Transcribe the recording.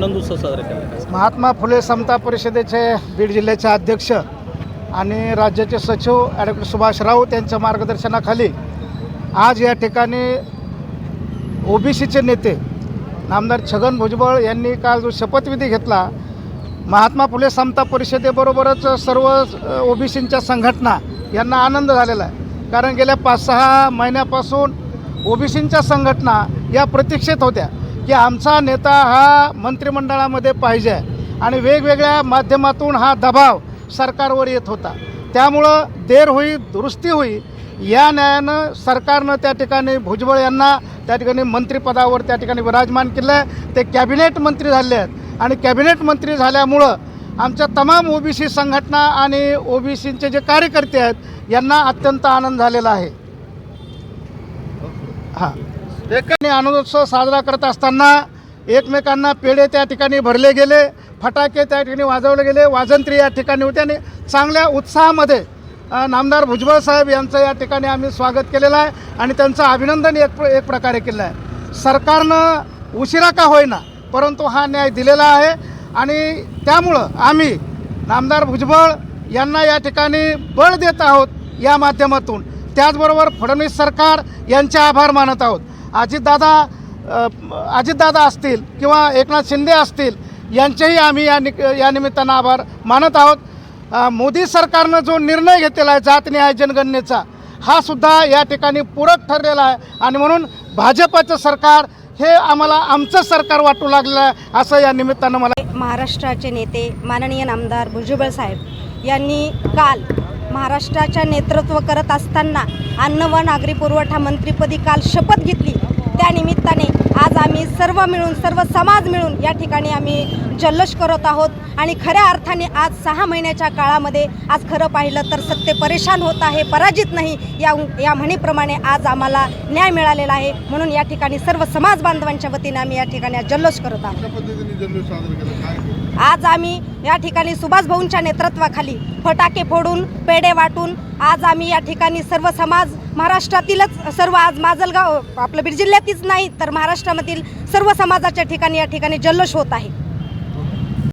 साजरा केला? महात्मा फुले समता परिषदेचे बीड जिल्ह्याचे अध्यक्ष आणि राज्याचे सचिव ॲडव्होकेट सुभाष राऊत यांच्या मार्गदर्शनाखाली आज या ठिकाणी ओबीसीचे नेते नामदार छगन भुजबळ यांनी काल जो शपथविधी घेतला महात्मा फुले समता परिषदेबरोबरच सर्व ओबीसींच्या संघटना यांना आनंद झालेला आहे. कारण गेल्या पाच सहा महिन्यापासून ओबीसींच्या संघटना या प्रतीक्षेत होत्या. की आमचा नेता हा मंत्रिमंडळामध्ये पाहिजे. आणि वेगवेगळ्या माध्यमातून हा दबाव सरकारवर येत होता. त्यामुळं देर होई दुरुस्ती होई या न्यायानं सरकारनं त्या ठिकाणी भुजबळ यांना त्या ठिकाणी मंत्रिपदावर त्या ठिकाणी विराजमान केलं. आहे ते कॅबिनेट मंत्री झाले आहेत. आणि कॅबिनेट मंत्री झाल्यामुळं आमच्या तमाम ओबीसी संघटना आणि ओबीसीचे जे कार्यकर्ते आहेत यांना अत्यंत आनंद झालेला आहे. हां. ठिकाणी आनंदोत्सव साजरा करत असताना एकमेकांना पेढे त्या ठिकाणी भरले गेले फटाके त्या ठिकाणी वाजवले गेले वाजंत्री या ठिकाणी होते आणि चांगल्या उत्साहामध्ये नामदार भुजबळ साहेब यांचं या ठिकाणी आम्ही स्वागत केलेलं आहे आणि त्यांचं अभिनंदन एक एक प्रकारे केलं आहे. सरकारनं उशिरा का होईना परंतु हा न्याय दिलेला आहे आणि त्यामुळं आम्ही नामदार भुजबळ यांना या ठिकाणी बळ देत आहोत या माध्यमातून. त्याचबरोबर फडणवीस सरकार यांचे आभार मानत आहोत. अजितदादा अजितदादा असतील किंवा एकनाथ शिंदे असतील यांचेही आम्ही या नि या निमित्तानं आभार मानत आहोत. मोदी सरकारनं जो निर्णय घेतलेला आहे जात न्याय जनगणनेचा हा सुद्धा या ठिकाणी पूरक ठरलेला आहे. आणि म्हणून भाजपचं सरकार हे आम्हाला आमचं सरकार वाटू लागलं आहे असं या निमित्तानं मला महाराष्ट्राचे नेते माननीय नामदार भुजबळ साहेब यांनी काल महाराष्ट्राच्या नेतृत्व करत असताना अन्न व नागरी पुरवठा मंत्रीपदी काल शपथ घेतली. त्यानिमित्ताने आज आम्ही सर्व मिळून सर्व समाज मिळून या ठिकाणी आम्ही जल्लोष करत आहोत. आणि खऱ्या अर्थाने आज सहा महिन्याच्या काळामध्ये आज खरं पाहिलं तर सत्य परेशान होत आहे पराजित नाही. या या म्हणीप्रमाणे आज आम्हाला न्याय मिळालेला आहे. म्हणून या ठिकाणी सर्व समाज बांधवांच्या वतीने आम्ही या ठिकाणी आज जल्लोष करत आहोत. आज आम्ही या ठिकाणी सुभाष भाऊंच्या नेतृत्वाखाली फटाके फोडून पेढे वाटून आज आम्ही या ठिकाणी सर्व समाज महाराष्ट्रातीलच सर्व आज माजलगाव आपलं बीड जिल्ह्यातीच नाही तर महाराष्ट्रामधील सर्व समाजाच्या ठिकाणी या ठिकाणी जल्लोष होत आहे.